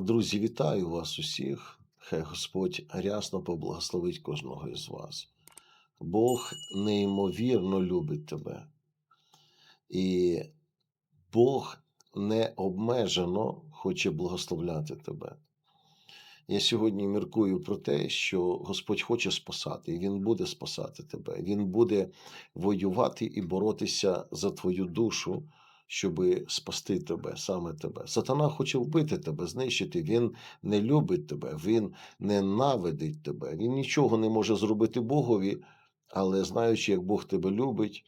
Друзі, вітаю вас усіх. Хай Господь рясно поблагословить кожного із вас. Бог неймовірно любить тебе. І Бог не обмежено хоче благословляти тебе. Я сьогодні міркую про те, що Господь хоче спасати, і Він буде спасати тебе. Він буде воювати і боротися за твою душу, щоб спасти тебе, саме тебе. Сатана хоче вбити тебе, знищити. Він не любить тебе, він ненавидить тебе. Він нічого не може зробити Богові, але знаючи, як Бог тебе любить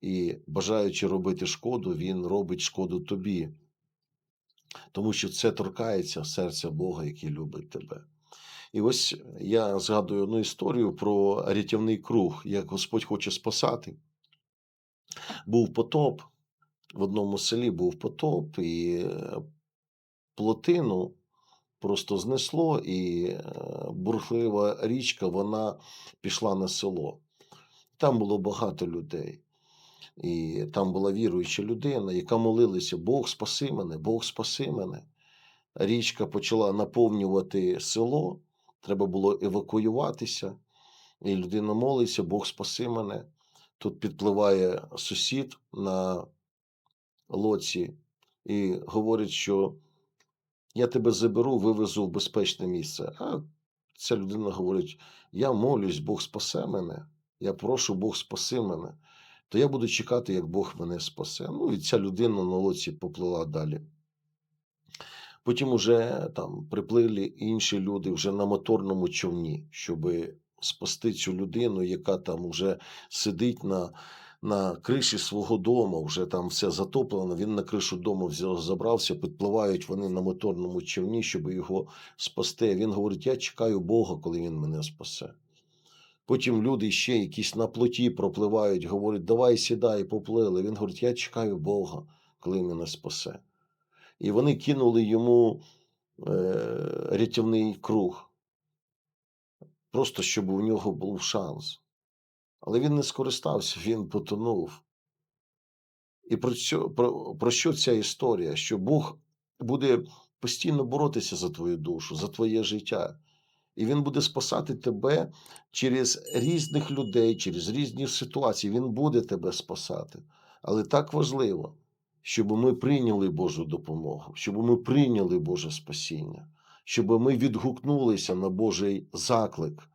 і бажаючи робити шкоду, він робить шкоду тобі. Тому що це торкається серця Бога, який любить тебе. І ось я згадую одну історію про рятівний круг, як Господь хоче спасати. Був потоп, в одному селі був потоп, і е, плотину просто знесло, і е, бурхлива річка вона пішла на село. Там було багато людей. І там була віруюча людина, яка молилася: Бог спаси мене, Бог спаси мене. Річка почала наповнювати село, треба було евакуюватися. І людина молиться, Бог спаси мене. Тут підпливає сусід на лоці і говорить, що я тебе заберу, вивезу в безпечне місце. А ця людина говорить: Я молюсь, Бог спасе мене. Я прошу, Бог спаси мене. То я буду чекати, як Бог мене спасе. Ну і ця людина на лоці поплила далі. Потім уже там приплили інші люди вже на моторному човні, щоб спасти цю людину, яка там вже сидить на, на криші свого дому, вже там все затоплено. Він на кришу дому забрався, підпливають вони на моторному човні, щоб його спасти. Він говорить: Я чекаю Бога, коли він мене спасе. Потім люди ще якісь на плоті пропливають, говорять, давай сідай, поплили. Він говорить, я чекаю Бога, коли мене спасе. І вони кинули йому е, рятівний круг, просто щоб у нього був шанс. Але він не скористався, він потонув. І про що, про, про що ця історія? Що Бог буде постійно боротися за твою душу, за твоє життя. І він буде спасати тебе через різних людей, через різні ситуації. Він буде тебе спасати. Але так важливо, щоб ми прийняли Божу допомогу, щоб ми прийняли Боже спасіння, щоб ми відгукнулися на Божий заклик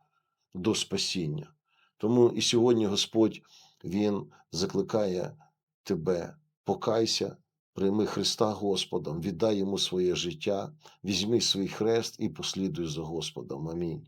до спасіння. Тому і сьогодні Господь Він закликає тебе, покайся, прийми Христа Господом, віддай йому своє життя, візьми свій хрест і послідуй за Господом. Амінь.